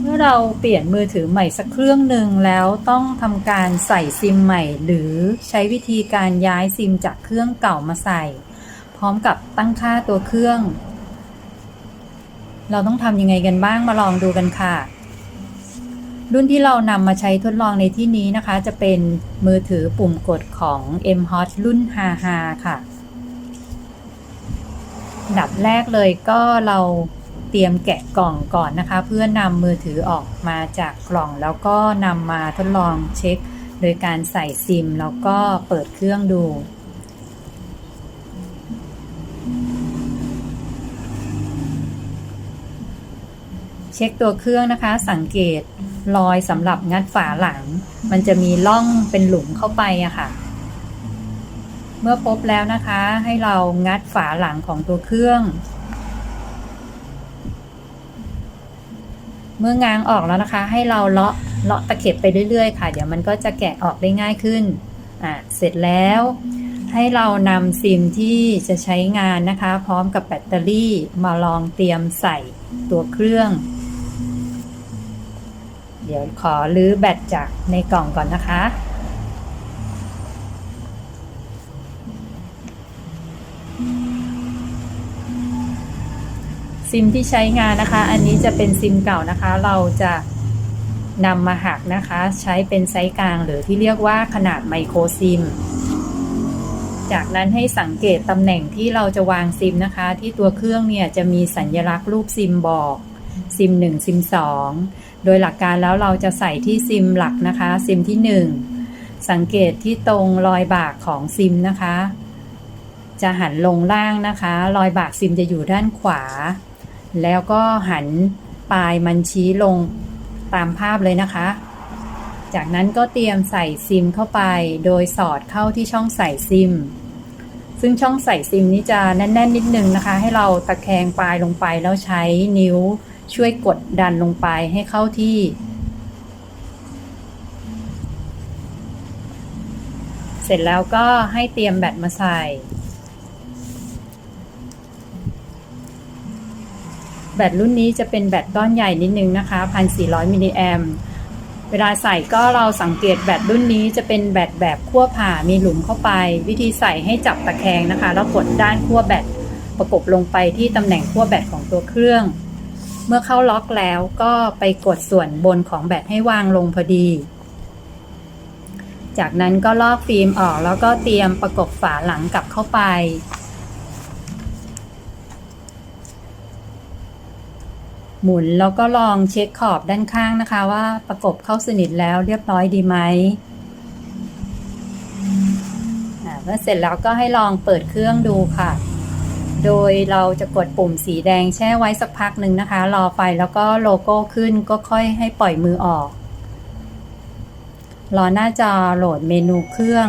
เมื่อเราเปลี่ยนมือถือใหม่สักเครื่องหนึ่งแล้วต้องทำการใส่ซิมใหม่ หรือใช้วิธีการย้ายซิมจากเครื่องเก่ามาใส่ พร้อมกับตั้งค่าตัวเครื่อง เราต้องทำยังไงกันบ้างมาลองดูกันค่ะ รุ่นที่เรานำมาใช้ทดลองในที่นี้นะคะ จะเป็นมือถือปุ่มกดของ m h o t รุ่น HH ค่ะดับแรกเลยก็เรา เตรียมแกะกล่องก่อนนะคะ เพื่อนำมือถือออกมาจากกล่อง แล้วก็นำมาทดลองเช็ค โดยการใส่ซิม แล้วก็เปิดเครื่องดูเช็คตัวเครื่องนะคะ สังเกตรอยสำหรับงัดฝาหลัง มันจะมีร่องเป็นหลุมเข้าไปอะค่ะ เมื่อพบแล้วนะคะ ให้เรางัดฝาหลังของตัวเครื่อง เมื่อง้างออกแล้วนะคะ ให้เราเลาะเลาะตะเข็บไปเรื่อยๆ ค่ะ เดี๋ยวมันก็จะแกะออกได้ง่ายขึ้นอะเสร็จแล้ว ให้เรานำซิมที่จะใช้งานนะคะ พร้อมกับแบตเตอรี่มาลองเตรียมใส่ตัวเครื่อง เดี๋ยวขอลื้อแบตจากในกล่องก่อนนะคะ ซิมที่ใช้งานนะคะ อันนี้จะเป็นซิมเก่านะคะ เราจะนำมาหักนะคะ ใช้เป็นไซส์กลางหรือที่เรียกว่าขนาดไมโครซิม จากนั้นให้สังเกตตำแหน่งที่เราจะวางซิมนะคะ ที่ตัวเครื่องเนี่ยจะมีสัญลักษณ์รูปซิมบอกซิม1ซิม2 โดยหลักการแล้วเราจะใส่ที่ซิมหลักนะคะ ซิมที่ 1 สังเกตที่ตรงรอยบากของซิมนะคะ จะหันลงล่างนะคะ รอยบากซิมจะอยู่ด้านขวา แล้วก็หันปลายมันชี้ลงตามภาพเลยนะคะ จากนั้นก็เตรียมใส่ซิมเข้าไป โดยสอดเข้าที่ช่องใส่ซิม ซึ่งช่องใส่ซิมนี้จะแน่น ๆ นิดนึงนะคะ ให้เราตะแคงปลายลงไปแล้วใช้นิ้วช่วยกดดันลงไปให้เข้าที่เสร็จแล้วก็ให้เตรียมแบตมาใส่ แบตรุ่นนี้จะเป็นแบตก้อนใหญ่นิดนึงนะคะ 1,400 มิลลิแอมเวลาใส่ก็เราสังเกตแบตรุ่นนี้จะเป็นแบตแบบขั้วผ่ามีหลุมเข้าไป วิธีใส่ให้จับตะแคงนะคะ แล้วกดด้านขั้วแบตประกบลงไปที่ตำแหน่งขั้วแบตของตัวเครื่อง เมื่อเข้าล็อกแล้วก็ไปกดส่วนบนของแบตให้วางลงพอดี จากนั้นก็ลอกฟิล์มออกแล้วก็เตรียมประกบฝาหลังกลับเข้าไป หมุนแล้วก็ลองเช็คขอบด้านข้างนะคะ ว่าประกบเข้าสนิทแล้วเรียบร้อยดีไหมเมื่อเสร็จแล้วก็ให้ลองเปิดเครื่องดูค่ะ โดยเราจะกดปุ่มสีแดงแช่ไว้สักพักหนึ่งนะคะ รอไฟแล้วก็โลโก้ขึ้นก็ค่อยให้ปล่อยมือออก รอหน้าจอโหลดเมนูเครื่อง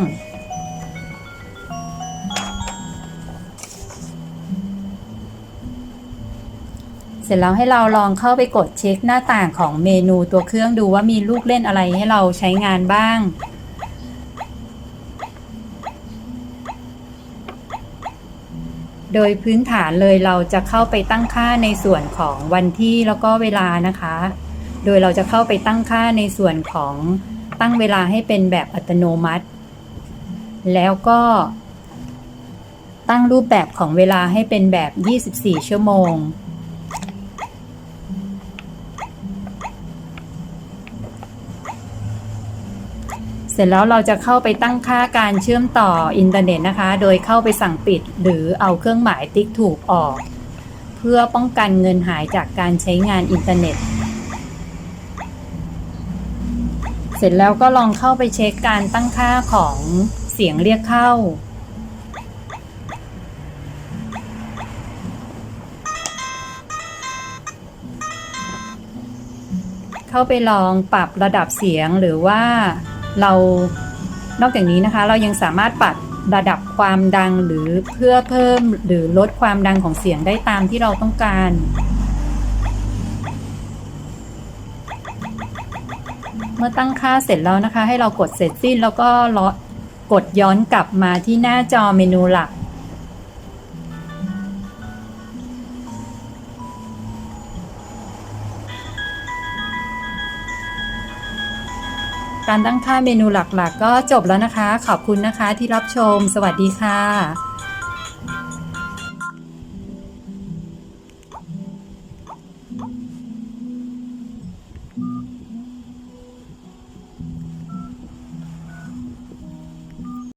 เสร็จแล้วให้เราลองเข้าไปกดเช็คหน้าต่างของเมนูตัวเครื่องดูว่ามีลูกเล่นอะไรให้เราใช้งานบ้าง โดยพื้นฐานเลยเราจะเข้าไปตั้งค่าในส่วนของวันที่แล้วก็เวลานะคะ โดยเราจะเข้าไปตั้งค่าในส่วนของตั้งเวลาให้เป็นแบบอัตโนมัติ แล้วก็ตั้งรูปแบบของเวลาให้เป็นแบบ 24 ชั่วโมง เสร็จแล้วเราจะเข้าไปตั้งค่าการเชื่อมต่ออินเทอร์เน็ตนะคะ โดยเข้าไปสั่งปิดหรือเอาเครื่องหมายติ๊กถูกออก เพื่อป้องกันเงินหายจากการใช้งานอินเทอร์เน็ต เสร็จแล้วก็ลองเข้าไปเช็คการตั้งค่าของเสียงเรียกเข้า เข้าไปลองปรับระดับเสียงหรือว่า เรานอกจากนี้นะคะเรายังสามารถปรับระดับความดังหรือเพื่อเพิ่มหรือลดความดังของเสียงได้ตามที่เราต้องการ เมื่อตั้งค่าเสร็จแล้วนะคะ ให้เรากดเสร็จสิ้นแล้วก็กดย้อนกลับมาที่หน้าจอเมนูหลัก การตั้งค่าเมนูหลักๆ ก็จบแล้วนะคะ ขอบคุณนะคะที่รับชม สวัสดีค่ะ